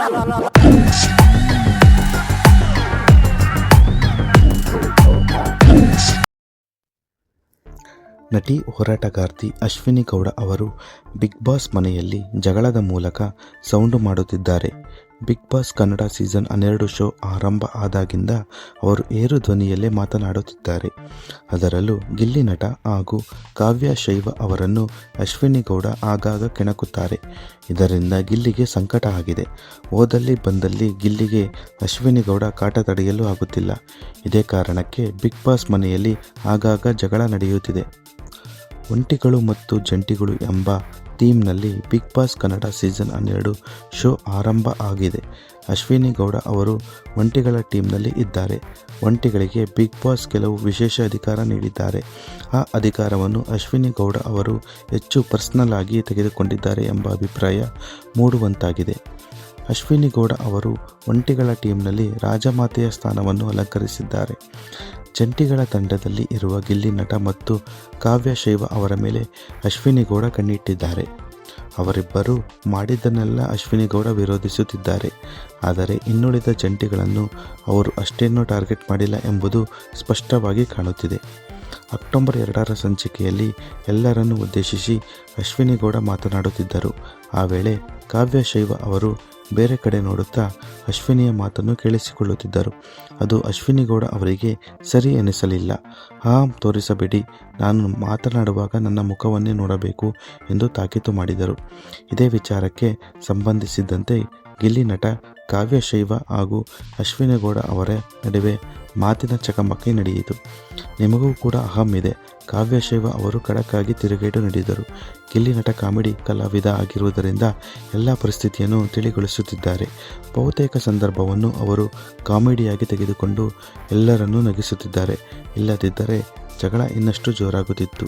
ನಟಿ ಹೋರಾಟಗಾರ್ತಿ ಅಶ್ವಿನಿ ಗೌಡ ಅವರು big boss ಮನೆಯಲ್ಲಿ ಜಗಳದ ಮೂಲಕ ಸೌಂಡು ಮಾಡುತ್ತಿದ್ದಾರೆ. ಬಿಗ್ ಬಾಸ್ ಕನ್ನಡ ಸೀಸನ್ ಹನ್ನೆರಡು ಶೋ ಆರಂಭ ಆದಾಗಿಂದ ಅವರು ಏರು ಧ್ವನಿಯಲ್ಲೇ ಮಾತನಾಡುತ್ತಿದ್ದಾರೆ. ಅದರಲ್ಲೂ ಗಿಲ್ಲಿ ನಟ ಹಾಗೂ ಕಾವ್ಯ ಶೈವ ಅವರನ್ನು ಅಶ್ವಿನಿ ಗೌಡ ಆಗಾಗ ಕೆಣಕುತ್ತಾರೆ. ಇದರಿಂದ ಗಿಲ್ಲಿಗೆ ಸಂಕಟ ಆಗಿದೆ. ಓದಲ್ಲಿ ಬಂದಲ್ಲಿ ಗಿಲ್ಲಿಗೆ ಅಶ್ವಿನಿ ಗೌಡ ಕಾಟ ತಡೆಯಲು ಆಗುತ್ತಿಲ್ಲ. ಇದೇ ಕಾರಣಕ್ಕೆ ಬಿಗ್ ಬಾಸ್ ಮನೆಯಲ್ಲಿ ಆಗಾಗ ಜಗಳ ನಡೆಯುತ್ತಿದೆ. ಒಂಟಿಗಳು ಮತ್ತು ಜಂಟಿಗಳು ಎಂಬ ಥೀಮ್ನಲ್ಲಿ ಬಿಗ್ ಬಾಸ್ ಕನ್ನಡ ಸೀಸನ್ ಹನ್ನೆರಡು ಶೋ ಆರಂಭ ಆಗಿದೆ. ಅಶ್ವಿನಿ ಗೌಡ ಅವರು ಒಂಟಿಗಳ ಟೀಮ್ನಲ್ಲಿ ಇದ್ದಾರೆ. ಒಂಟಿಗಳಿಗೆ ಬಿಗ್ ಬಾಸ್ ಕೆಲವು ವಿಶೇಷ ಅಧಿಕಾರ ನೀಡಿದ್ದಾರೆ. ಆ ಅಧಿಕಾರವನ್ನು ಅಶ್ವಿನಿ ಗೌಡ ಅವರು ಹೆಚ್ಚು ಪರ್ಸನಲ್ ಆಗಿ ತೆಗೆದುಕೊಂಡಿದ್ದಾರೆ ಎಂಬ ಅಭಿಪ್ರಾಯ ಮೂಡುವಂತಾಗಿದೆ. ಅಶ್ವಿನಿ ಗೌಡ ಅವರು ಒಂಟಿಗಳ ಟೀಮ್ನಲ್ಲಿ ರಾಜಮಾತೆಯ ಸ್ಥಾನವನ್ನು ಅಲಂಕರಿಸಿದ್ದಾರೆ. ಜಂಟಿಗಳ ತಂಡದಲ್ಲಿ ಇರುವ ಗಿಲ್ಲಿ ನಟ ಮತ್ತು ಕಾವ್ಯ ಶೈವ ಅವರ ಮೇಲೆ ಅಶ್ವಿನಿ ಗೌಡ ಕಣ್ಣಿಟ್ಟಿದ್ದಾರೆ. ಅವರಿಬ್ಬರು ಮಾಡಿದ್ದನ್ನೆಲ್ಲ ಅಶ್ವಿನಿ ಗೌಡ ವಿರೋಧಿಸುತ್ತಿದ್ದಾರೆ. ಆದರೆ ಇನ್ನುಳಿದ ಜಂಟಿಗಳನ್ನು ಅವರು ಅಷ್ಟೇನೂ ಟಾರ್ಗೆಟ್ ಮಾಡಿಲ್ಲ ಎಂಬುದು ಸ್ಪಷ್ಟವಾಗಿ ಕಾಣುತ್ತಿದೆ. ಅಕ್ಟೋಬರ್ ಎರಡರ ಸಂಚಿಕೆಯಲ್ಲಿ ಎಲ್ಲರನ್ನೂ ಉದ್ದೇಶಿಸಿ ಅಶ್ವಿನಿ ಗೌಡ ಮಾತನಾಡುತ್ತಿದ್ದರು. ಆ ವೇಳೆ ಕಾವ್ಯ ಶೈವ ಅವರು ಬೇರೆ ಕಡೆ ನೋಡುತ್ತಾ ಅಶ್ವಿನಿಯ ಮಾತನ್ನು ಕೇಳಿಸಿಕೊಳ್ಳುತ್ತಿದ್ದರು. ಅದು ಅಶ್ವಿನಿಗೌಡ ಅವರಿಗೆ ಸರಿ ಎನಿಸಲಿಲ್ಲ ಹಾಂ, ತೋರಿಸಬೇಡಿ. ನಾನು ಮಾತನಾಡುವಾಗ ನನ್ನ ಮುಖವನ್ನೇ ನೋಡಬೇಕು ಎಂದು ತಾಕೀತು ಮಾಡಿದರು. ಇದೇ ವಿಚಾರಕ್ಕೆ ಸಂಬಂಧಿಸಿದಂತೆ ಗಿಲ್ಲಿ ನಟ ಕಾವ್ಯಶೈವ ಹಾಗೂ ಅಶ್ವಿನಿಗೌಡ ಅವರ ನಡುವೆ ಮಾತಿನ ಚಕಮಕಿ ನಡೆಯಿತು. ನಿಮಗೂ ಕೂಡ ಅಹಂ ಇದೆ. ಕಾವ್ಯಶೈವ ಅವರು ಖಡಕ್ಕಾಗಿ ತಿರುಗೇಟು ನೀಡಿದರು. ಕಿಲ್ಲಿ ನಟ ಕಾಮಿಡಿ ಕಲಾವಿದ ಆಗಿರುವುದರಿಂದ ಎಲ್ಲ ಪರಿಸ್ಥಿತಿಯನ್ನು ತಿಳಿಗೊಳಿಸುತ್ತಿದ್ದಾರೆ. ಬಹುತೇಕ ಸಂದರ್ಭವನ್ನು ಅವರು ಕಾಮಿಡಿಯಾಗಿ ತೆಗೆದುಕೊಂಡು ಎಲ್ಲರನ್ನೂ ನಗಿಸುತ್ತಿದ್ದಾರೆ. ಇಲ್ಲದಿದ್ದರೆ ಜಗಳ ಇನ್ನಷ್ಟು ಜೋರಾಗುತ್ತಿತ್ತು.